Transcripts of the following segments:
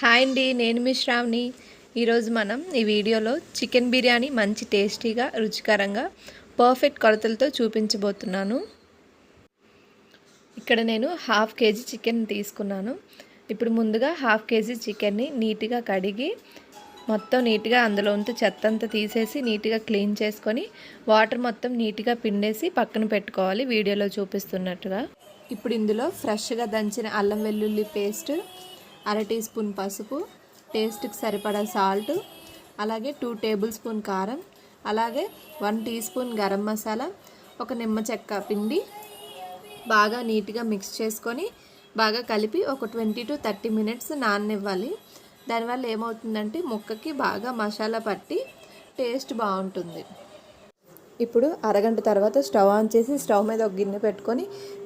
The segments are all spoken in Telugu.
హాయ్ అండి నేను మీ శ్రావణి. ఈరోజు మనం ఈ వీడియోలో చికెన్ బిర్యానీ మంచి టేస్టీగా రుచికరంగా పర్ఫెక్ట్ కొలతలతో చూపించబోతున్నాను. ఇక్కడ నేను హాఫ్ కేజీ చికెన్ తీసుకున్నాను. ఇప్పుడు ముందుగా హాఫ్ కేజీ చికెన్ని నీట్గా కడిగి మొత్తం నీట్గా అందులో ఉంటే చెత్త అంతా తీసేసి నీట్గా క్లీన్ చేసుకొని వాటర్ మొత్తం నీట్గా పిండేసి పక్కన పెట్టుకోవాలి వీడియోలో చూపిస్తున్నట్టుగా. ఇప్పుడు ఇందులో ఫ్రెష్గా దంచిన అల్లం వెల్లుల్లి పేస్ట్ అర టీ స్పూన్ పసుపు టేస్ట్కి సరిపడా సాల్ట్ అలాగే టూ టేబుల్ స్పూన్ కారం అలాగే one teaspoon garam masala ఒక నిమ్మ చెక్క పిండి బాగా నీట్గా మిక్స్ చేసుకొని బాగా కలిపి ఒక ట్వంటీ టు థర్టీ మినిట్స్ నాననివ్వాలి. దానివల్ల ఏమవుతుందంటే ముక్కకి బాగా మసాలా పట్టి టేస్ట్ బాగుంటుంది. ఇప్పుడు అరగంట తర్వాత స్టవ్ ఆన్ చేసి స్టవ్ మీద ఒక గిన్నె పెట్టుకొని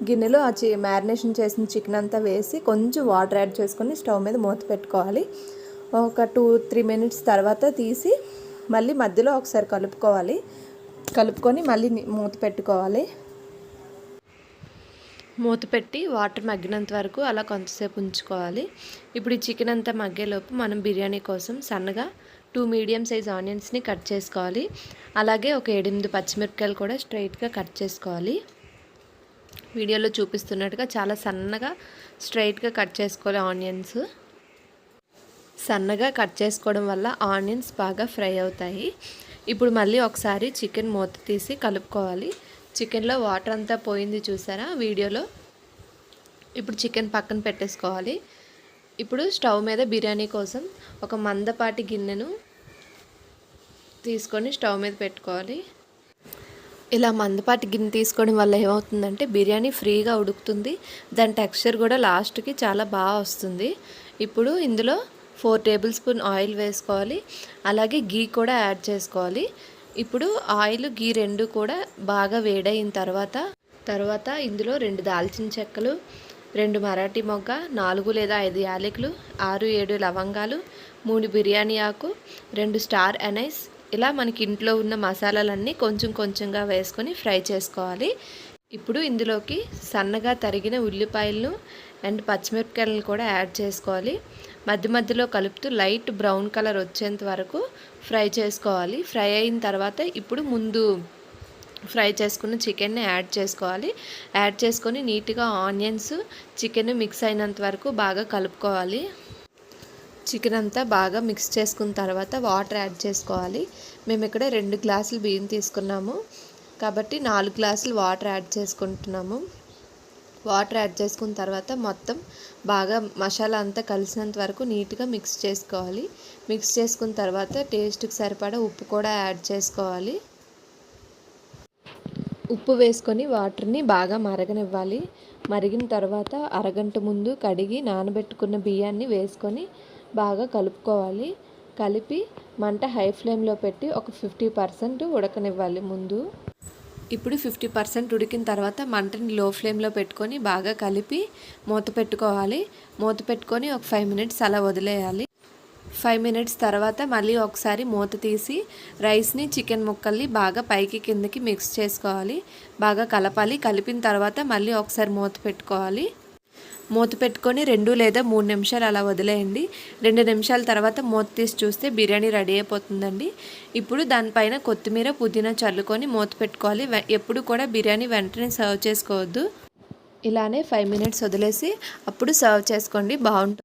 గిన్నెలో ఆ చి మ్యారినేషన్ చేసిన చికెన్ అంతా వేసి కొంచెం వాటర్ యాడ్ చేసుకొని స్టవ్ మీద మూత పెట్టుకోవాలి. ఒక టూ త్రీ మినిట్స్ తర్వాత తీసి మళ్ళీ మధ్యలో ఒకసారి కలుపుకోవాలి. కలుపుకొని మళ్ళీ మూత పెట్టుకోవాలి. మూత పెట్టి వాటర్ మగ్గినంత వరకు అలా కొంతసేపు ఉంచుకోవాలి. ఇప్పుడు ఈ చికెన్ అంతా మగ్గేలోపు మనం బిర్యానీ కోసం సన్నగా టూ మీడియం సైజ్ ఆనియన్స్ని కట్ చేసుకోవాలి. అలాగే ఒక ఎనిమిది పచ్చిమిరపకాయలు కూడా స్ట్రైట్గా కట్ చేసుకోవాలి. వీడియోలో చూపిస్తున్నట్టుగా చాలా సన్నగా స్ట్రైట్గా కట్ చేసుకోవాలి ఆనియన్స్. సన్నగా కట్ చేసుకోవడం వల్ల ఆనియన్స్ బాగా ఫ్రై అవుతాయి. ఇప్పుడు మళ్ళీ ఒకసారి చికెన్ మూత తీసి కలుపుకోవాలి. చికెన్లో వాటర్ అంతా పోయింది చూసారా వీడియోలో? ఇప్పుడు చికెన్ పక్కన పెట్టేసుకోవాలి. ఇప్పుడు స్టవ్ మీద బిర్యానీ కోసం ఒక మందపాటి గిన్నెను తీసుకొని స్టవ్ మీద పెట్టుకోవాలి. ఇలా మందపాటి గిన్నె తీసుకోవడం వల్ల ఏమవుతుందంటే బిర్యానీ ఫ్రీగా ఉడుకుతుంది. దాని టెక్స్చర్ కూడా లాస్ట్కి చాలా బాగా వస్తుంది. ఇప్పుడు ఇందులో ఫోర్ టేబుల్ స్పూన్ ఆయిల్ వేసుకోవాలి. అలాగే గీ కూడా యాడ్ చేసుకోవాలి. ఇప్పుడు ఆయిల్ గీ రెండు కూడా బాగా వేడైన తర్వాత తర్వాత ఇందులో రెండు దాల్చిన చెక్కలు రెండు మరాఠీ మొగ్గ నాలుగు లేదా ఐదు యాలకులు ఆరు ఏడు లవంగాలు మూడు బిర్యానీ ఆకు రెండు స్టార్ అనైస్ ఇలా మనకి ఇంట్లో ఉన్న మసాలాలన్నీ కొంచెం కొంచెంగా వేసుకొని ఫ్రై చేసుకోవాలి. ఇప్పుడు ఇందులోకి సన్నగా తరిగిన ఉల్లిపాయలను అండ్ పచ్చిమిరపకాయలను కూడా యాడ్ చేసుకోవాలి. మధ్య మధ్యలో కలుపుతూ లైట్ బ్రౌన్ కలర్ వచ్చేంత వరకు ఫ్రై చేసుకోవాలి. ఫ్రై అయిన తర్వాత ఇప్పుడు ముందు ఫ్రై చేసుకున్న చికెన్ని యాడ్ చేసుకోవాలి. యాడ్ చేసుకొని నీట్గా ఆనియన్స్ చికెన్ మిక్స్ అయినంత వరకు బాగా కలుపుకోవాలి. చికెన్ అంతా బాగా మిక్స్ చేసుకున్న తర్వాత వాటర్ యాడ్ చేసుకోవాలి. మేము ఇక్కడ రెండు గ్లాసులు బియ్యం తీసుకున్నాము. కాబట్టి నాలుగు గ్లాసులు వాటర్ యాడ్ చేసుకుంటున్నాము. వాటర్ యాడ్ చేసుకున్న తర్వాత మొత్తం బాగా మసాలా అంతా కలిసినంత వరకు నీట్గా మిక్స్ చేసుకోవాలి. మిక్స్ చేసుకున్న తర్వాత టేస్ట్కి సరిపడా ఉప్పు కూడా యాడ్ చేసుకోవాలి. ఉప్పు వేసుకొని వాటర్ని బాగా మరగనివ్వాలి. మరిగిన తర్వాత అరగంట ముందు కడిగి నానబెట్టుకున్న బియ్యాన్ని వేసుకొని బాగా కలుపుకోవాలి. కలిపి మంట హై ఫ్లేమ్లో పెట్టి ఒక ఫిఫ్టీ పర్సెంట్ ఉడకనివ్వాలి ముందు. ఇప్పుడు ఫిఫ్టీ పర్సెంట్ ఉడికిన తర్వాత మంటని లో ఫ్లేమ్లో పెట్టుకొని బాగా కలిపి మూత పెట్టుకోవాలి. మూత పెట్టుకొని ఒక ఫైవ్ మినిట్స్ అలా వదిలేయాలి. ఫైవ్ మినిట్స్ తర్వాత మళ్ళీ ఒకసారి మూత తీసి రైస్ని చికెన్ ముక్కల్ని బాగా పైకి కిందకి మిక్స్ చేసుకోవాలి. బాగా కలపాలి. కలిపిన తర్వాత మళ్ళీ ఒకసారి మూత పెట్టుకోవాలి. మూత పెట్టుకొని రెండు లేదా మూడు నిమిషాలు అలా వదిలేయండి. రెండు నిమిషాల తర్వాత మూత తీసి చూస్తే బిర్యానీ రెడీ అయిపోతుందండి. ఇప్పుడు దానిపైన కొత్తిమీర పుదీనా చల్లుకొని మూత పెట్టుకోవాలి. ఎప్పుడు కూడా బిర్యానీ వెంటనే సర్వ్ చేసుకోవద్దు. ఇలానే ఫైవ్ మినిట్స్ వదిలేసి అప్పుడు సర్వ్ చేసుకోండి. బాగుంటుంది.